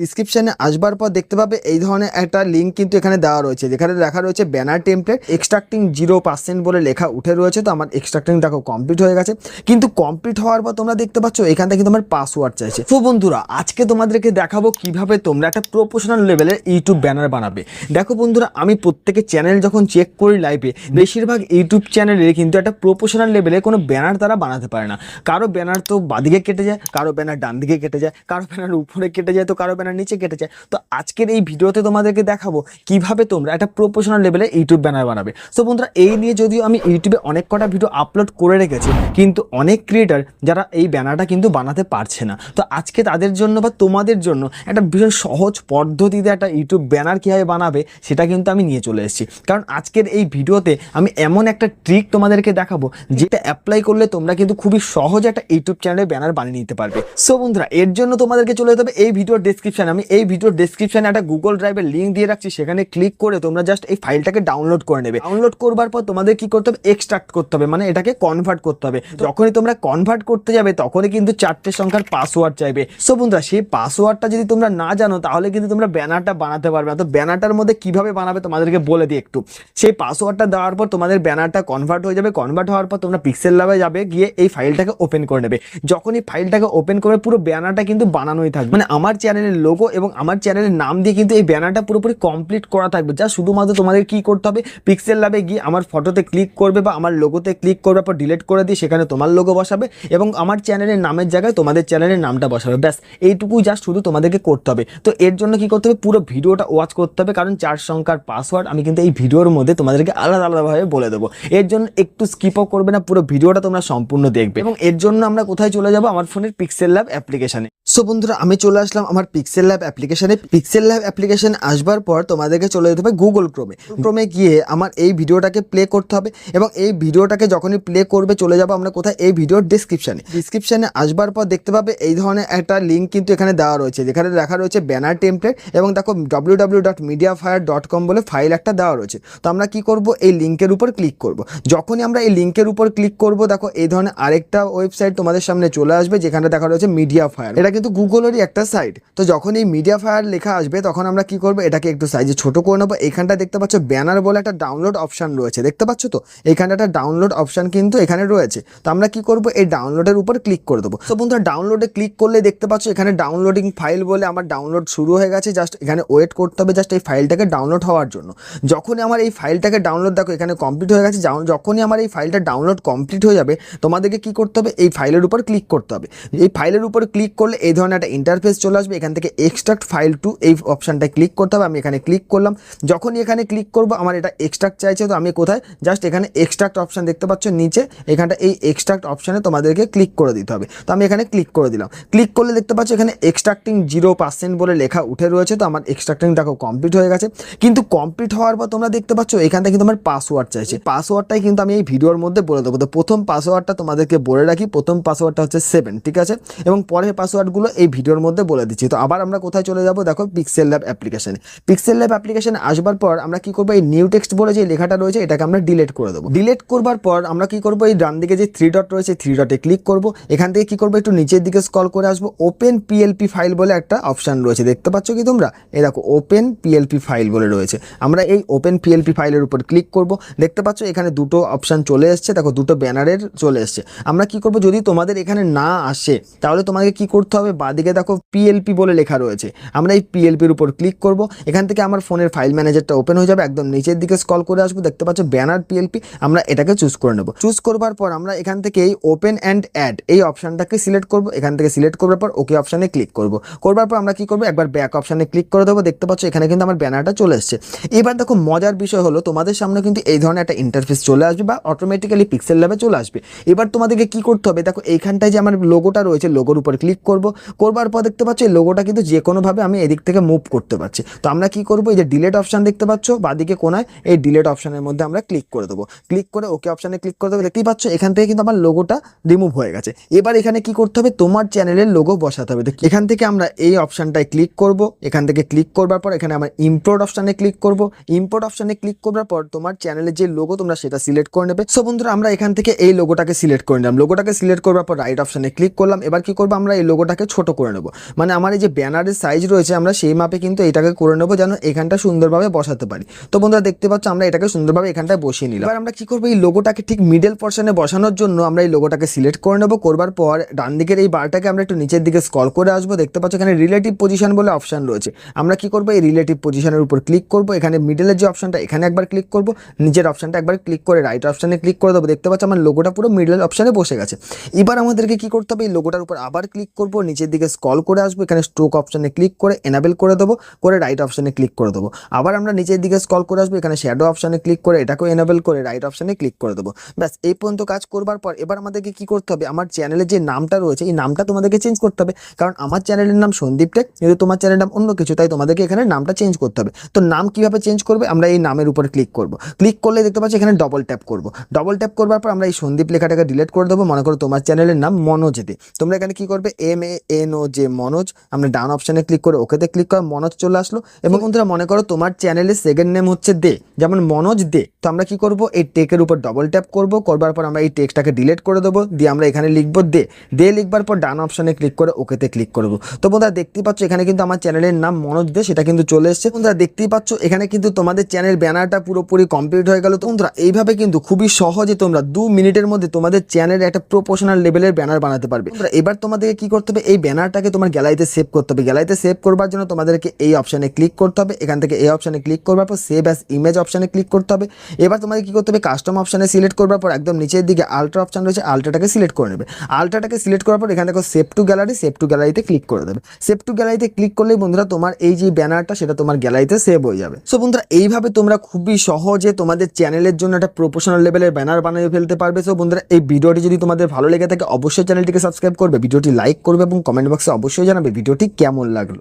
ডিসক্রিপশনে আসবার পর দেখতে পাবে এই ধরনের একটা লিঙ্ক কিন্তু এখানে দেওয়া রয়েছে। যেখানে লেখা রয়েছে banner template extracting zero percent বলে লেখা উঠে রয়েছে। তো আমার এক্সট্রাক্টিং দেখো কমপ্লিট হয়ে গেছে। কিন্তু কমপ্লিট হওয়ার পর তোমরা দেখতে পাচ্ছ, এখান থেকে কিন্তু আমার পাসওয়ার্ড চাইছে। তো বন্ধুরা, আজকে তোমাদেরকে দেখাবো কীভাবে তোমরা একটা প্রফেশনাল লেভেলের ইউটিউব ব্যানার বানাবে। দেখো বন্ধুরা, আমি প্রত্যেকের চ্যানেল যখন চেক করি লাইভে বেশিরভাগ ইউটিউব চ্যানেলে কিন্তু একটা প্রফেশনাল লেভেলে কোনো ব্যানার তারা বানাতে পারে না। কারও ব্যানার তো বাদিকে কেটে যায়, কারও ব্যানার ডান দিকে কেটে যায়, কারও ব্যানার উপরে কেটে যায়, তো কারও ব্যানার নিচে কেটে যায়। তো আজকের এই ভিডিওতে তোমাদেরকে দেখাবো কীভাবে তোমরা একটা প্রফেশনাল লেভেলে ইউটিউব ব্যানার বানাবে। তো বন্ধুরা, এই নিয়ে যদিও আমি ইউটিউবে অনেক কটা ভিডিও আপলোড করে রেখেছি, কিন্তু অনেক ক্রিয়েটার যারা এই ব্যানারটা কিন্তু বানাতে পারছে না। তো আজকে তাদের জন্য বা তোমাদের জন্য একটা ভীষণ সহজ পদ্ধতিতে একটা ইউটিউব ব্যানার কীভাবে বানাবে, সেটা কিন্তু আমি নিয়ে চলে এসেছি। কারণ আজকের এই ভিডিওতে আমি এমন একটা ট্রিক তোমাদেরকে দেখাবো, যেটা অ্যাপ্লাই করলে তোমরা কিন্তু খুবই সহজ একটা ইউটিউব চ্যানেলে ব্যানার বানিয়ে নিতে পারবে। সো বন্ধুরা, এর জন্য তোমাদেরকে চলে যেতে হবে এই ভিডিওর ডেসক্রিপশন আমি এই ভিডিওর ডেসক্রিপশনে একটা গুগল ড্রাইভের লিঙ্ক দিয়ে রাখছি সেখানে ক্লিক করে তোমরা জাস্ট এই ফাইলটাকে ডাউনলোড করে নেবে। ডাউনলোড করবার পর তোমাদের কি করতে হবে? এক্সট্রাক্ট করতে হবে মানে এটাকে কনভার্ট করতে হবে। যখনই তোমরা কনভার্ট করতে যাবে তখনই কিন্তু চারটে সংখ্যার পাসওয়ার্ড চাইবে। সো বন্ধুরা সেই পাসওয়ার্ডটা যদি তোমরা না জানো তাহলে কিন্তু তোমরা ব্যানারটা বানাতে পারবে না। তো ব্যানারটার মধ্যে কীভাবে বানাবে তোমাদেরকে বলে দিই একটু। সেই পাসওয়ার্ডটা দেওয়ার পর তোমাদের ব্যানারটা কনভার্ট হয়ে যাবে। কনভার্ট হওয়ার পর তোমরা পিক্সেল ল্যাবে যাবে গিয়ে এই ফাইলটাকে ওপেন করে নেবে। যখনই ফাইলটাকে ওপেন করবে পুরো ব্যানারটা কিন্তু বানানোই থাকবে। মানে আমার চ্যানেলের লোগো এবং আমার চ্যানেলের নাম দিয়ে কিন্তু এই ব্যানারটা পুরোপুরি কমপ্লিট করা থাকবে। যা শুধুমাত্র তোমাদের কি করতে হবে? পিক্সেল ল্যাবে গিয়ে আমার ফটোতে ক্লিক করবে বা আমার লোগোতে ক্লিক করবে পর ডিলিট করে দিয়ে সেখানে তোমার লোগো বসাবে এবং আমার চ্যানেলের নামের জায়গায় তোমাদের চ্যানেলের নামটা বসাবে। ব্যাস, এইটুকু জাস্ট শুধু তোমাদেরকে করতে হবে। তো এর জন্য কি করতে হবে? পুরো ভিডিওটা ওয়াচ করতে হবে কারণ চার সংখ্যার পাসওয়ার্ড আমি কিন্তু এই ভিডিওর মধ্যে তোমাদেরকে আলাদা আলাদাভাবে বলে দেবো। এর জন্য একটু স্কিপও করবে না, পুরো ভিডিওটা তোমরা সম্পূর্ণ দেখবে। এবং এর জন্য আমরা কোথায় চলে যাব? আমার ফোনের পিক্সেল ল্যাব অ্যাপ্লিকেশনে সো বন্ধুরা, আমি চলে আসলাম আমার পিক্সেল ল্যাব অ্যাপ্লিকেশনে পিক্সেল ল্যাব অ্যাপ্লিকেশান আসবার পর তোমাদেরকে চলে যেতে হবে গুগল ক্রোমে ক্রোমে গিয়ে আমার এই ভিডিওটাকে প্লে করতে হবে এবং এই ভিডিওটাকে যখনই প্লে করবে চলে যাব আমরা কোথায়? এই ভিডিওর ডিসক্রিপশানে ডিসক্রিপশনে আসবার পর দেখতে পাবে এই ধরনের একটা লিঙ্ক কিন্তু এখানে দেওয়া রয়েছে। যেখানে লেখা রয়েছে ব্যানার টেমপ্লেট এবং দেখো W W dot media fire dot com বলে ফাইল একটা দেওয়া রয়েছে। তো আমরা কি করব? এই লিঙ্কের উপর ক্লিক করব। যখনই আমরা এই লিঙ্কের উপর ক্লিক করব, দেখো এই ধরনের আরেকটা ওয়েবসাইট তোমাদের সামনে চলে আসবে যেখানে দেখা রয়েছে মিডিয়া ফায়ার এটা কিন্তু গুগলেরই একটা সাইট তো যখন এই মিডিয়া ফায়ার লেখা আসবে, তখন আমরা কি করব? এটাকে একটু সাইজে ছোট করে নেব। এইখানটা দেখতে পাচ্ছ ব্যানার বলে একটা ডাউনলোড অপশন রয়েছে। দেখতে পাচ্ছ তো? এইখানটা একটা ডাউনলোড অপশন কিন্তু এখানে রয়েছে। তো আমরা কি করব? এই ডাউনলোডের উপর ক্লিক করে দেবো। তো বন্ধুরা ডাউনলোডে ক্লিক করলে দেখতে পাচ্ছ, এখানে ডাউনলোডিং ফাইল বলে আমার ডাউনলোড শুরু হয়ে গেছে। জাস্ট এখানে ওয়েট করতে হবে জাস্ট এই ফাইলটাকে ডাউনলোড হওয়ার জন্য। যখনই আমার এই ফাইলটাকে ডাউনলোড দেখো এখানে কমপ্লিট হয়ে গেছে। যখনই আমার এই ফাইলটা ডাউনলোড কমপ্লিট হয়ে যাবে, তোমাদেরকে কি করতে হবে? এই ফাইলের উপর ক্লিক করতে হবে। এই ফাইলের উপর ক্লিক করলে এই ধরনের একটা ইন্টারফেস চলে আসবে। এখান থেকে এক্সট্রাক্ট ফাইল টু এই অপশানটায় ক্লিক করতে হবে। আমি এখানে ক্লিক করলাম। যখনই এখানে ক্লিক করব, আমার এটা এক্সট্রাক্ট চাইছে, তো আমি কোথায়? জাস্ট এখানে এক্সট্রাক্ট অপশান দেখতে পাচ্ছ, নিচে। এখানটা এই এক্সট্রাক্ট অপশানে তোমাদেরকে ক্লিক করে দিতে হবে। তো আমি এখানে ক্লিক করে দিলাম। ক্লিক করলে দেখতে পাচ্ছ, এখানে এক্সট্রাক্টিং জিরো পার্সেন্ট বলে লেখা উঠে রয়েছে। তো আমার এক্সট্রাক্টিং দেখো কমপ্লিট হয়ে গেছে। কিন্তু কমপ্লিট হওয়ার পর তোমরা দেখতে পাচ্ছ এখান থেকে কিন্তু আমার পাসওয়ার্ড চাইছে। পাসওয়ার্ডটাই কিন্তু আমি এই ভিডিওর মধ্যে বলে দেবো। তো প্রথম পাসওয়ার্ডটা তোমাদেরকে বলে রাখি। প্রথম পাসওয়ার্ডটা হচ্ছে সেভেন ঠিক আছে? এবং পরের পাসওয়ার্ডগুলো এই ভিডিওর মধ্যে বলে দিচ্ছি। তো আবার আমরা কোথায় চলে যাব? দেখো পিক্সেল ল্যাব অ্যাপ্লিকেশনে পিক্সেল ল্যাব অ্যাপ্লিকেশনে আসবার পর আমরা কি করব? এই নিউ টেক্সট বলে যে লেখাটা রয়েছে, এটাকে আমরা ডিলিট করে দেবো। ডিলিট করবার পর আমরা কি করব? এই ডান দিকে যে থ্রি ডট রয়েছে থ্রি ডটে ক্লিক করব। এখান থেকে কি করব? একটু নিচের দিকে স্কল করে আসব। ওপেন পিএলপি ফাইল বলে একটা অপশান রয়েছে। দেখতে পাচ্ছ কি তোমরা? এই দেখো ওপেন পিএলপি ফাইল বলে রয়েছে। আমরা এই ওপেন পিএলপি ফাইলের উপর ক্লিক করব। দেখতে পাচ্ছ, এখানে দুটো অপশান চলে এসছে। দেখো, দুটো ব্যানারের চলে এসছে। আমরা কি করব? যদি তোমাদের এখানে না আসে, তাহলে তোমাকে কি করতে হবে? বাদিকে দেখো পিএলপি বলে লেখা রয়েছে। আমরা এই পিএলপির উপর ক্লিক করব। এখান থেকে আমার ফোনের ফাইল ম্যানেজারটা ওপেন হয়ে যাবে। একদম নিচের দিকে স্কল করে আসব। দেখতে পাচ্ছ ব্যানার পিএলপি আমরা এটাকে চুজ করে নেব। চুজ করবার পর আমরা এখান থেকে এই ওপেন অ্যান্ড অ্যাড এই অপশানটাকে সিলেক্ট করব। এখান থেকে সিলেক্ট করবার পর ওকে অপশানে ক্লিক করব। করবার পর আমরা কি করব? একবার ব্যাক অপশানে ক্লিক করে দেবো। দেখতে পাচ্ছ এখানে কিন্তু আমার ব্যানারটা চলে এসছে। এবার দেখো মজার বিষয় হলো, তোমাদের সামনে কিন্তু এই ধরনের একটা ইন্টারফেস চলে আসবে বা অটোমেটিক্যালি পিক্সেল ল্যাবে চলে আসবে। এবার তোমাদেরকে কি করতে হবে? দেখো এইখানটায় যে আমার লোগোটা রয়েছে লোগোর উপর ক্লিক করব। করবার পর দেখতে পাচ্ছ এই লোগোটা কিন্তু যে কোনোভাবে আমি এদিক থেকে মুভ করতে পারছি। তো আমরা কি করব? এই যে ডিলেট অপশান দেখতে পাচ্ছ, বাদিকে কোনায় এই ডিলেট অপশানের মধ্যে আমরা ক্লিক করে দেবো। ক্লিক করে ওকে অপশানে ক্লিক করে দেবো। দেখতেই পাচ্ছ, এখান থেকে কিন্তু আমার লোগোটা রিমুভ হয়ে গেছে। এবার এখানে কি করতে হবে? তোমার চ্যানেলের লোগো বসাতে হবে। তো এখান থেকে আমরা এই অপশানটায় ক্লিক করব। এখান থেকে ক্লিক করবার পর এখানে আমার ইম্পোর্ট অপশানে ক্লিক করব। ইম্পোর্ট অপশানে ক্লিক করবার পর তোমার চ্যানেলের যে লোগো তোমরা সেটা সিলেক্ট করে নেবে। সো বন্ধুরা, আমরা এখান থেকে এই লোগোটাকে সিলেক্ট করে নিলাম। লোগোটাকে সিলেক্ট করবার পর রাইট অপশানে ক্লিক করলাম। এবার কি করব? আমরা এই লোগোটাকে ছোট করে নেব। মানে আমার এই যে ব্যানারের সাইজ রয়েছে, আমরা সেই মাপে কিন্তু এটাকে করে নেব যেন এখানটা সুন্দরভাবে বসাতে পারি। তো বন্ধুরা, দেখতে পাচ্ছ আমরা এটাকে সুন্দরভাবে এখানটায় বসিয়ে নিলাম। এবার আমরা কি করব, এই লোগোটাকে ঠিক মিডল পোর্শনে বসানোর জন্য আমরা এই লোগোটাকে সিলেক্ট করে নেব। করবার পর ডান দিকের এই বারটাকে আমরা একটু নিচের দিকে স্কল করে আসব। দেখতে পাচ্ছ এখানে রিলেটিভ পজিশন বলে অপশন রয়েছে। আমরা কি করব, এই রিলেটিভ পজিশনের উপর ক্লিক করব। এখানে মিডলের যে অপশনটা এখানে একবার ক্লিক করব। নিচের অপশনটা একবার ক্লিক করে রাইট অপশানে ক্লিক করে দেবো। দেখতে পাচ্ছ আমার লোগোটা পুরো মিডল অপশানে বসে গেছে। এবার আমাদেরকে কি করতে হবে, এই লোগোটার উপর আবার ক্লিক করব। নিচের দিকে স্কল করে আসব। এখানে স্ট্রোক অপশনে ক্লিক করে এনাবেল করে দেবো, করে রাইট অপশনে ক্লিক করে দেবো। আবার আমরা নিচের দিকে স্কল করে আসব, এখানে শ্যাডো অপশানে ক্লিক করে এটাকেও এনাবেল করে রাইট অপশানে ক্লিক করে দেবো। ব্যাস, এই পর্যন্ত কাজ করবার পর এবার আমাদেরকে কি করতে হবে? আমার চ্যানেলের যে নামটা রয়েছে, এই নামটা তোমাদেরকে চেঞ্জ করতে হবে। কারণ আমার চ্যানেলের নাম সন্দীপ টেক, কিন্তু তোমার চ্যানেলের নাম অন্য কিছু, তাই তোমাদেরকে এখানে নামটা চেঞ্জ করতে হবে। তো নাম কীভাবে চেঞ্জ করবে? আমরা এই নামের উপর ক্লিক করব। ক্লিক করলে দেখতে পাচ্ছি এখানে ডবল ট্যাপ করব। ডবল ট্যাপ করবার পর আমরা এই সন্দীপ লেখাটাকে ডিলিট করে দেবো। মনে করো তোমার চ্যানেলের নাম মনোজ দে তোমরা এখানে কি করবে? এম এ এন ও যে মনোজ। আমরা ডান অপশনে ক্লিক করে ওকেতে ক্লিক করে মনোজ চলে আসলো। এবং বন্ধুরা মনে করো তোমার চ্যানেলের সেকেন্ড নেম হচ্ছে দে যেমন মনোজ দে। তো আমরা কি করব? এই টেকের উপর ডবল ট্যাপ করব। করবার পর আমরা এই টেক্সটাকে ডিলিট করে দেবো। দিয়ে আমরা এখানে লিখব দে। দে লিখবার পর ডান অপশানে ক্লিক করে ওকেতে ক্লিক করব। তো বন্ধুরা দেখতেই পাচ্ছ এখানে কিন্তু আমার চ্যানেলের নাম মনোজ দে সেটা কিন্তু চলে এসেছে। বন্ধুরা দেখতেই পাচ্ছ এখানে কিন্তু তোমাদের চ্যানেল ব্যানারটা পুরোপুরি কমপ্লিট হয়ে গেল। তো বন্ধুরা এইভাবে কিন্তু খুবই সহজে তোমরা দু মিনিটের মধ্যে তোমাদের চ্যানেলে একটা প্রফেশনাল লেভেলের ব্যানার বানাতে পারবে। এবার তোমাদেরকে কি করতে হবে? এই ব্যানারটাকে তোমার গ্যালারিতে সেভ করতে হবে। গ্যালারিতে সেভ করবার জন্য তোমাদেরকে এই অপশানে ক্লিক করতে হবে। এখান থেকে এই অপশানে ক্লিক করবার পর সেভ অ্যাস ইমেজ অপশানে ক্লিক করতে হবে। এবার তোমাদের কী করতে হবে? কাস্টম অপশানে সিলেক্ট করবার পর একদম নিচের দিকে আলট্রা অপশান রয়েছে আলট্রাটাকে সিলেক্ট করে নেবে। আলট্রাটাকে সিলেক্ট করার পর এখানে দেখো save to gallery save to গ্যালারিতে ক্লিক করে দেবে। সেভ টু গ্যালারিতে ক্লিক করলেই বন্ধুরা তোমার এই যে ব্যানারটা, সেটা তোমার গ্যালারিতে সেভ হয়ে যাবে। সো বন্ধুরা, এইভাবে তোমরা খুবই সহজে তোমাদের চ্যানেলের জন্য একটা প্রফেশনাল লেভেলের ব্যানার বানিয়ে ফেলতে পারবে। সো বন্ধুরা, এই ভিডিওটি যদি তোমাদের ভালো লেগে থাকে, অবশ্যই চ্যানেলটিকে সাবস্ক্রাইব করবে, ভিডিওটি লাইক করবে এবং কমেন্ট বক্সে অবশ্যই জানাবে, ভিডিওটি কেমন লাগল?